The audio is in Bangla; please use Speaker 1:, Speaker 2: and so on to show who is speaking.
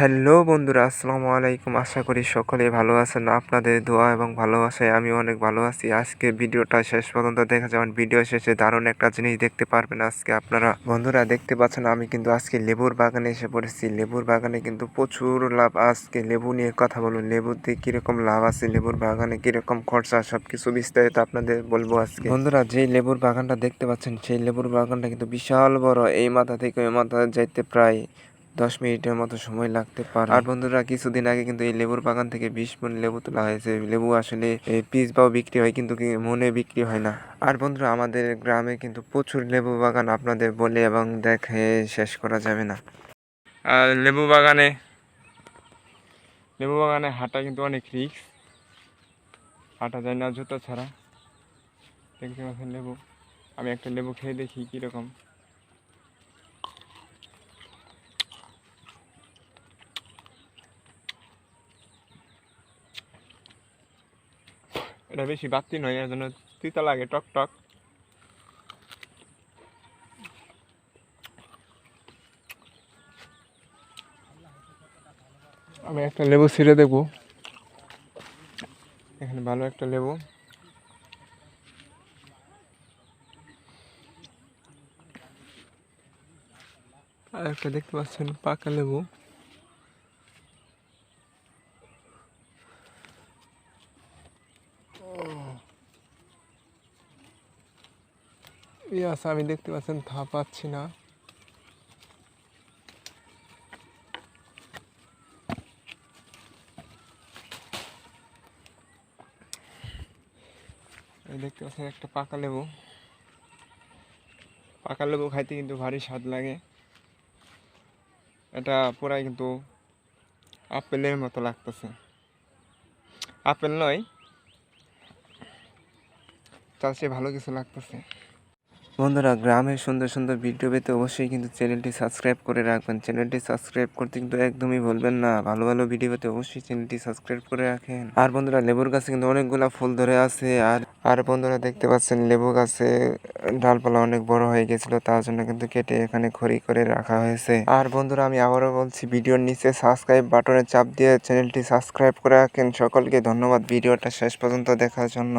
Speaker 1: হ্যালো বন্ধুরা, আসসালামু আলাইকুম। আশা করি সকলে ভালো আছেন। আপনাদের দোয়া এবং ভালোবাসায় আমি অনেক ভালো আছি। আজকে ভিডিওটা শেষ পর্যন্ত দেখা যাবেন ভিডিও শেষে দারুণ একটা জিনিস দেখতে পারবেন আজকে আপনারা। বন্ধুরা, দেখতে পাচ্ছেন আমি কিন্তু আজকে লেবুর বাগানে এসে পড়েছি। লেবুর বাগানে কিন্তু প্রচুর লাভ আজকে লেবু নিয়ে কথা বলুন। লেবুতে কীরকম লাভ আছে? লেবুর বাগানে কীরকম খরচা? সব কিছু বিস্তারিত আপনাদের বলব আজকে। বন্ধুরা, যেই লেবুর বাগানটা দেখতে পাচ্ছেন, সেই লেবুর বাগানটা কিন্তু বিশাল বড়। এই মাথা থেকে ওই মাথা যাইতে প্রায় দশ মিনিটের মতো সময় লাগতে পারে। আর বন্ধুরা কিছুদিন আগে কিন্তু এই লেবুর বাগান থেকে বিশ মন লেবু তোলা হয়েছে। লেবু আসলে পিস বাও বিক্রি হয় কিন্তু মনে বিক্রি হয় না। আর বন্ধুরা আমাদের গ্রামে কিন্তু প্রচুর লেবু বাগান আপনাদের বলে এবং দেখে শেষ করা যাবে না। আর লেবু বাগানে লেবু বাগানে হাঁটা কিন্তু অনেক রিক্স হাঁটা যায় না জুতো ছাড়া। দেখতে পাচ্ছেন লেবু। আমি একটা লেবু খেয়ে দেখি কীরকম। এটা বেশি বাতি নয় এর জন্য তিতা লাগে, টক টক। আমি একটা লেবু ছিঁড়ে দেখব। এখানে ভালো একটা লেবু। আর একটা দেখতে পাচ্ছেন পাকা লেবু। ইয়াস আমি দেখতে পাচ্ছেন থা পাচ্ছি না। দেখতে পাচ্ছেন একটা পাকা লেবু। পাকা লেবু খাইতে কিন্তু ভারী স্বাদ লাগে। এটা পুরাই কিন্তু আপেলের মতো লাগতেছে। আপেল নয়, তার চেয়ে ভালো কিছু লাগতেছে। বন্ধুরা গ্রামের সুন্দর সুন্দর ভিডিও পেতে অবশ্যই কিন্তু চ্যানেলটি সাবস্ক্রাইব করে রাখবেন। চ্যানেলটি সাবস্ক্রাইব করতে কিন্তু একদমই ভুলবেন না। ভালো ভালো ভিডিও পেতে অবশ্যই চ্যানেলটি সাবস্ক্রাইব করে রাখেন। আর বন্ধুরা, লেবুর গাছে কিন্তু অনেকগুলা ফুল ধরে আছে। আর আর বন্ধুরা দেখতে পাচ্ছেন, লেবু গাছে ডালপালা অনেক বড় হয়ে গেছিল, তার জন্য কিন্তু কেটে এখানে খড়ি করে রাখা হয়েছে। আর বন্ধুরা, আমি আবারও বলছি, ভিডিওর নিচে সাবস্ক্রাইব বাটনে চাপ দিয়ে চ্যানেলটি সাবস্ক্রাইব করে রাখেন। সকলকে ধন্যবাদ ভিডিওটা শেষ পর্যন্ত দেখার জন্য।